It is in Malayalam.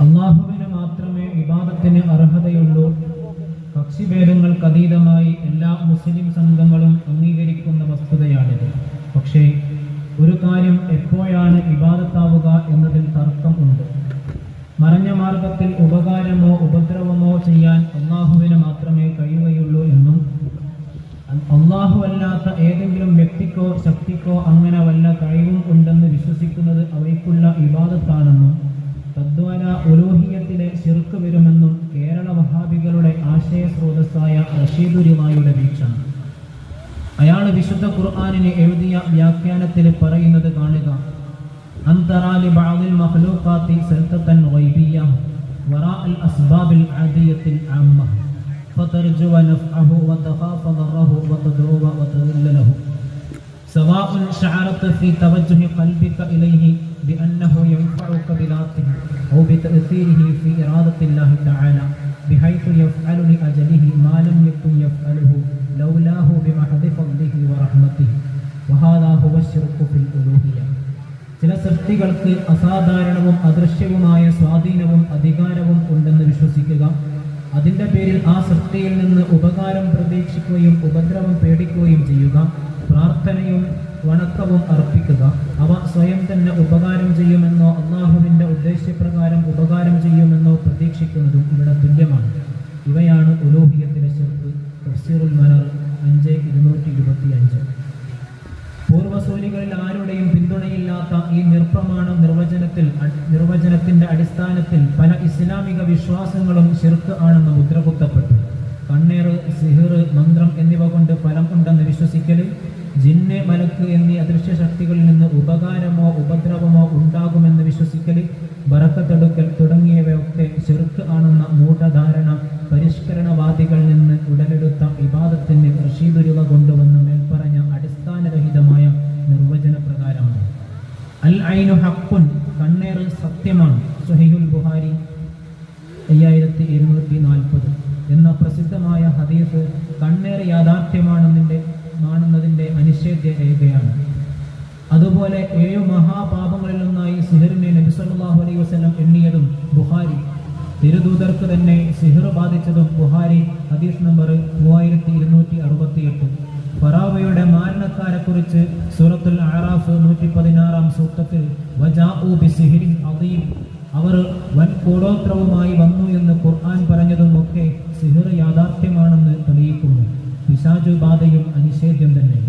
അള്ളാഹുവിന് മാത്രമേ വിവാദത്തിന് അർഹതയുള്ളൂ. കക്ഷിഭേദങ്ങൾക്ക് അതീതമായി എല്ലാ മുസ്ലിം സംഘങ്ങളും അംഗീകരിക്കുന്ന വസ്തുതയാണിത്. പക്ഷേ ഒരു കാര്യം എപ്പോഴാണ് വിവാദത്താവുക എന്നതിൽ തർക്കം ഉണ്ട്. മറഞ്ഞ മാർഗത്തിൽ ഉപകാരമോ ഉപദ്രവമോ ചെയ്യാൻ അള്ളാഹുവിന് മാത്രമേ കഴിയുകയുള്ളൂ എന്നും അള്ളാഹു അല്ലാത്ത ഏതെങ്കിലും വ്യക്തിക്കോ ശക്തിക്കോ അങ്ങനെ വല്ല കഴിവും ഉണ്ടെന്ന് വിശ്വസിക്കുന്നത് സ്രോതസ്സായ റഷീദുരിമായുടെ വീക്ഷണം അയാൾ വിശുദ്ധ ഖുർആാനിന് എഴുതിയ വ്യാഖ്യാനത്തിൽ പറയുന്നത് കാണുക അന്തറാലി ബാദിൽ മഖ്ലൂഖാത്തി സൽത്തൻ ഗൈബിയ വറാ അൽ അസ്ബാബിൽ ആദിയത്തിൽ ആമ്മ فترجو نفعه وتخاف ضره وتدعو وتذل له سواء شعرت في توجه قلبك إليه بأنه ينفعك بذاته أو بتأثيره في إرادة الله تعالى ബിഹൈത്തു യഫ്അലു ലി അജലിഹി മാ ലം യകുൻ യഫ്അലുഹു ലൗലാഹു ബിമഹദി ഫദ്ലിഹി വറഹ്മതിഹി വഹാദാ ഹുവ ശിർഖു ഫിൽ ചില സൃഷ്ടികൾക്ക് അസാധാരണവും അദൃശ്യവുമായ സ്വാധീനവും അധികാരവും ഉണ്ടെന്ന് വിശ്വസിക്കുക. അതിന്റെ പേരിൽ ആ സൃഷ്ടിയിൽ നിന്ന് ഉപകാരം പ്രതീക്ഷിക്കുകയും ഉപദ്രവം പേടിക്കുകയും ചെയ്യുക. പ്രാർത്ഥനയും വണക്കവും അർപ്പിക്കുക. അവ സ്വയം തന്നെ ഉപകാരം ചെയ്യുമെന്നോ അള്ളാഹുവിൻ ചെയ്യുമെന്നോ പ്രതീക്ഷിക്കുന്നതും ഇവിടെ തുല്യമാണ്. ഇവയാണ് ഉലോഹിയത്തിലെ ചെറുപ്പ് തഫ്സീറുൽ മനർ അഞ്ച് ഇരുന്നൂറ്റി ഇരുപത്തി അഞ്ച് പൂർവസൂരികളിൽ ആരുടെയും പിന്തുണയില്ലാത്ത ഈ നിർപ്രമാണ നിർവചനത്തിൽ നിർവചനത്തിന്റെ അടിസ്ഥാനത്തിൽ പല ഇസ്ലാമിക വിശ്വാസങ്ങളും ശിർക്ക് ആണെന്ന് മുദ്രകുത്തപ്പെട്ടു. കണ്ണേറ് സിഹിർ മന്ത്രം എന്നിവ കൊണ്ട് ഫലം ഉണ്ടെന്ന് വിശ്വസിക്കൽ ജിന്നെ മലക്ക് എന്നീ അദൃശ്യ ശക്തികളിൽ നിന്ന് ഉപകാരമോ ഉപദ്രവമോ റഷീദുരുവ കൊണ്ടുവന്ന മേൽപ്പറഞ്ഞ അടിസ്ഥാനരഹിതമായ നിർവചന പ്രകാരമാണ് അൽ ഐനു ഹക്കുൻ കണ്ണേറ് സത്യമാണ് സുഹൈഹുൽ ബുഹാരി അയ്യായിരത്തി ഇരുന്നൂറ്റി നാൽപ്പത് എന്ന പ്രസിദ്ധമായ ഹദീസ് കണ്ണേറ് യാഥാർത്ഥ്യമാണെന്നിന്റെ ആണെന്നതിന്റെ അനിശ്ചേദ്യ രേഖയാണ്. അതുപോലെ ഏഴ് മഹാപാപങ്ങളിൽ നിന്നായി സിഹറിനെ നബി സല്ലല്ലാഹു അലൈഹി എണ്ണിയതും ബുഹാരി തിരുദൂതർക്ക് തന്നെ സിഹിർ ബാധിച്ചതും ബുഹാരി ഹദീസ് നമ്പർ മൂവായിരത്തി ഇരുന്നൂറ്റി അറുപത്തിയെട്ട് ഫറാവയുടെ മാരണക്കാരെ കുറിച്ച് സൂറത്തുൽ ആറാഫ് നൂറ്റി പതിനാറാം സൂക്തത്തിൽ ബിസിഹിരിൻ അദീം. അവർ വൻ കൂടോത്രവുമായി വന്നു എന്ന് ഖുർആൻ പറഞ്ഞതും ഒക്കെ സിഹിർ യാഥാർത്ഥ്യമാണെന്ന് തെളിയിക്കുന്നു. പിശാജു ബാധയും അനിഷേധ്യം തന്നെ.